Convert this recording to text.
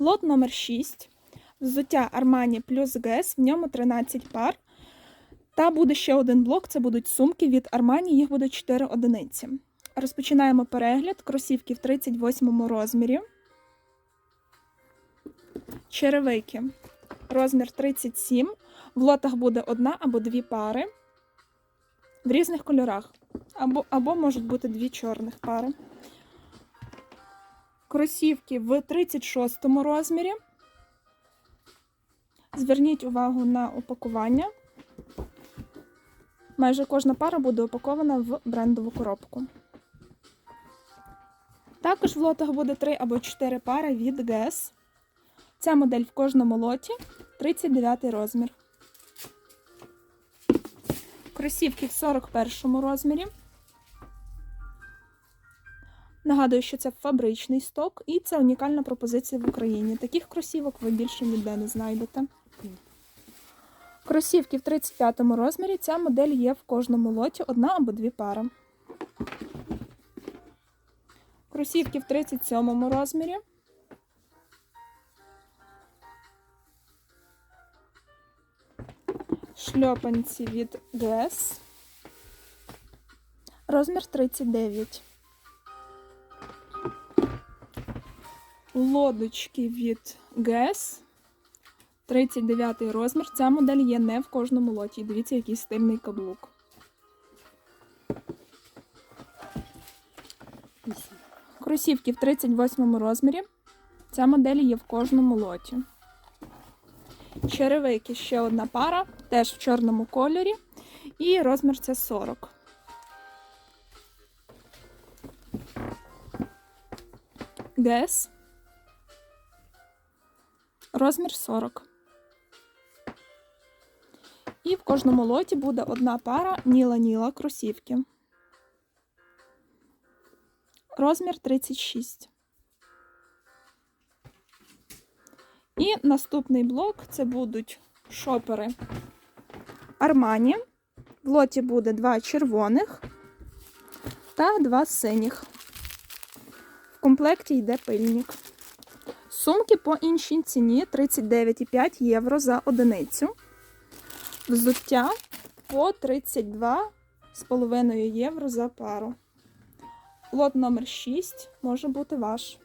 Лот номер 6. Взуття Armani плюс Guess, в ньому 13 пар. Та буде ще один блок, це будуть сумки від Armani, їх буде 4 одиниці. Розпочинаємо перегляд. Кросівки в 38 розмірі. Черевики. Розмір 37. В лотах буде одна або дві пари. В різних кольорах. Або, або можуть бути дві чорних пари. Кросівки в 36 розмірі. Зверніть увагу на упакування. Майже кожна пара буде упакована в брендову коробку. Також в лотах буде 3 або 4 пари від Guess. Ця модель в кожному лоті 39 розмір. Кросівки в 41 розмірі. Нагадую, що це фабричний сток і це унікальна пропозиція в Україні. Таких кросівок ви більше ніде не знайдете. Кросівки в 35 розмірі. Ця модель є в кожному лоті одна або дві пари. Кросівки в 37 розмірі. Шльопанці від Guess. Розмір 39. Лодочки від Guess. 39 розмір. Ця модель є не в кожному лоті. Дивіться, який стильний каблук. Кросівки в 38 розмірі. Ця модель є в кожному лоті. Черевики ще одна пара, теж в чорному кольорі. І розмір це 40. Гес. Розмір 40. І в кожному лоті буде одна пара Ніла-Ніла кросівки. Розмір 36. І наступний блок це будуть шопери Армані. В лоті буде два червоних та два синіх. В комплекті йде пильник. Сумки по іншій ціні 39,5 євро за одиницю. Взуття по 32,5 євро за пару. Лот номер 6 може бути ваш.